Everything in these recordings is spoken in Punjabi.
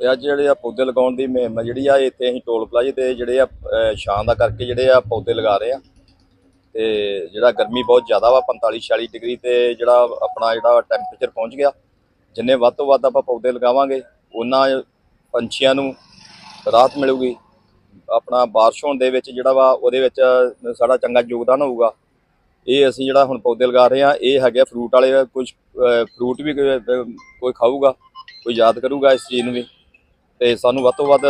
ਇਹ ਅੱਜ ਜਿਹੜੇ ਆ ਪੌਦੇ ਲਗਾਉਣ ਦੀ ਮੁਹਿੰਮ ਜਿਹੜੀ ਆ, ਇੱਥੇ ਅਸੀਂ ਟੋਲ ਪਲਾਜ਼ੇ ਤੇ ਜਿਹੜੇ ਆ ਛਾਂ ਦਾ ਕਰਕੇ ਜਿਹੜੇ ਆ ਪੌਦੇ ਲਗਾ ਰਹੇ ਆ। ਤੇ ਜਿਹੜਾ ਗਰਮੀ ਬਹੁਤ ਜ਼ਿਆਦਾ ਵਾ 45 46 ਡਿਗਰੀ ਤੇ ਜਿਹੜਾ ਆਪਣਾ ਜਿਹੜਾ ਟੈਂਪਰੇਚਰ ਪਹੁੰਚ ਗਿਆ, ਜਿੰਨੇ ਵੱਧ ਤੋਂ ਵੱਧ ਆਪਾਂ ਪੌਦੇ ਲਗਾਵਾਂਗੇ, ਉਹਨਾਂ ਪੰਛੀਆਂ ਨੂੰ ਰਾਹਤ ਮਿਲੂਗੀ। ਆਪਣਾ ਬਾਰਿਸ਼ ਹੋਣ ਦੇ ਵਿੱਚ ਜਿਹੜਾ ਵਾ, ਉਹਦੇ ਵਿੱਚ ਸਾਡਾ ਚੰਗਾ ਯੋਗਦਾਨ ਹੋਊਗਾ। ਇਹ ਅਸੀਂ ਜਿਹੜਾ ਹੁਣ ਪੌਦੇ ਲਗਾ ਰਹੇ ਆ, ਇਹ ਹੈਗੇ ਫਰੂਟ ਵਾਲੇ ਕੁਝ ਫਰੂਟ ਵੀ ਕੋਈ ਖਾਊਗਾ, ਕੋਈ ਯਾਦ ਕਰੂਗਾ ਇਸ ਚੀਜ਼ ਨੂੰ ਵੀ। ਤੇ ਸਾਨੂੰ ਵੱਧ ਤੋਂ ਵੱਧ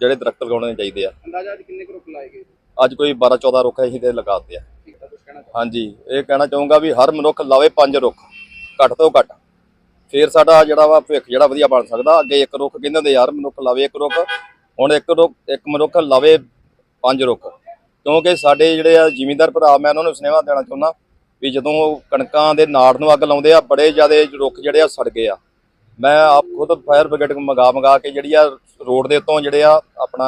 ਜਿਹੜੇ ਦਰਖਤ ਲਗਾਉਣੇ ਚਾਹੀਦੇ ਆ। ਅੰਦਾਜ਼ਾ ਅੱਜ ਕਿੰਨੇ ਕੁ ਰੁੱਖ ਲਾਏ ਗਏ? ਅੱਜ ਕੋਈ 12 14 ਰੁੱਖ ਅਸੀਂ ਤੇ ਲਗਾਤੇ ਆ। ਹਾਂਜੀ ਇਹ ਕਹਿਣਾ ਚਾਹੂੰਗਾ ਵੀ ਹਰ ਮਨੁੱਖ ਲਾਵੇ ਪੰਜ ਰੁੱਖ ਘੱਟ ਤੋਂ ਘੱਟ। ਫੇਰ ਸਾਡਾ ਜਿਹੜਾ ਵਾ ਭਵਿੱਖ ਜਿਹੜਾ ਵਧੀਆ ਬਣ ਸਕਦਾ ਅੱਗੇ ਇੱਕ ਰੁੱਖ ਕਹਿੰਦੇ ਹੁੰਦੇ ਯਾਰ ਮਨੁੱਖ ਲਾਵੇ ਇੱਕ ਰੁੱਖ ਹੁਣ ਇੱਕ ਰੁੱਖ ਇੱਕ ਮਨੁੱਖ ਲਾਵੇ ਪੰਜ ਰੁੱਖ। ਕਿਉਂਕਿ ਸਾਡੇ ਜਿਹੜੇ ਆ ਜ਼ਿਮੀਂਦਾਰ ਭਰਾ ਮੈਂ ਉਹਨਾਂ ਨੂੰ ਸੁਨੇਹਾ ਦੇਣਾ ਚਾਹੁੰਦਾ ਵੀ ਜਦੋਂ ਕਣਕਾਂ ਦੇ ਨਾੜ ਨੂੰ ਅੱਗ ਲਾਉਂਦੇ ਆ ਬੜੇ ਜ਼ਿਆਦੇ ਰੁੱਖ ਜਿਹੜੇ ਆ ਸੜ ਗਏ ਆ। ਮੈਂ ਆਪ ਖੁਦ ਫਾਇਰ ਬ੍ਰਿਗੇਡ ਨੂੰ ਮੰਗਾ ਮੰਗਾ ਕੇ ਜਿਹੜੀ ਆ ਰੋਡ ਦੇ ਉੱਤੋਂ ਜਿਹੜੇ ਆ ਆਪਣਾ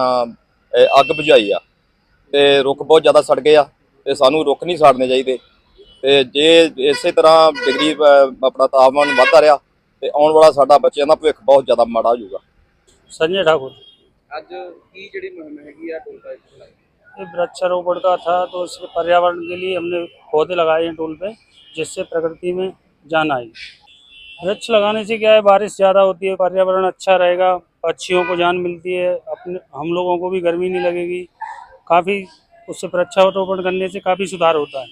ਇਹ ਅੱਗ ਬੁਝਾਈ ਆ ਤੇ ਰੁੱਖ ਬਹੁਤ ਜ਼ਿਆਦਾ ਸੜ ਗਏ ਆ ਤੇ ਸਾਨੂੰ ਰੁੱਖ ਨਹੀਂ ਸਾੜਨੇ ਚਾਹੀਦੇ ਤੇ ਜੇ ਇਸੇ ਤਰ੍ਹਾਂ ਡਿਗਰੀ ਅਹ, ਆਪਣਾ ਤਾਪਮਾਨ ਵੱਧਦਾ ਰਿਹਾ ਤੇ ਆਉਣ ਵਾਲਾ ਸਾਡਾ ਬੱਚਿਆਂ ਦਾ ਭਵਿੱਖ ਬਹੁਤ ਜ਼ਿਆਦਾ ਮਾੜਾ ਹੋ ਜਾਊਗਾ संजय ठाकुर ਅੱਜ ਕੀ ਜਿਹੜੀ ਮੁਹਿੰਮ ਹੈਗੀ ਆ ਟੋਲ ਪਲਾਜ਼ੇ ਤੇ ਲਾਈ ये वृक्षारोपण का था तो इसके पर्यावरण के लिए हमने पौधे लगाए हैं टोल पे जिससे प्रकृति में जान आई वृक्ष लगाने से क्या है, बारिश ज़्यादा होती है, पर्यावरण अच्छा रहेगा, पक्षियों को जान मिलती है, अपने, हम लोगों को भी गर्मी नहीं लगेगी। काफ़ी उससे वृक्षारोपण करने से काफ़ी सुधार होता है।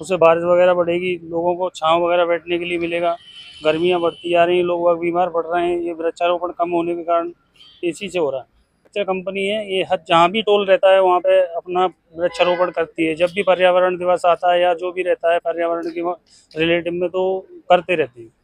उससे बारिश वगैरह बढ़ेगी, लोगों को छाँव वगैरह बैठने के लिए मिलेगा। गर्मियाँ बढ़ती जा रही हैं, लोग बीमार पड़ रहे हैं, ये वृक्षारोपण कम होने के कारण इसी से हो रहा है। अच्छा कंपनी है, ये हर, जहाँ भी टोल रहता है, वहाँ पे अपना वृक्षारोपण करती है। जब भी पर्यावरण दिवस आता है या जो भी रहता है, पर्यावरण के रिलेटिव में तो करते रहती है।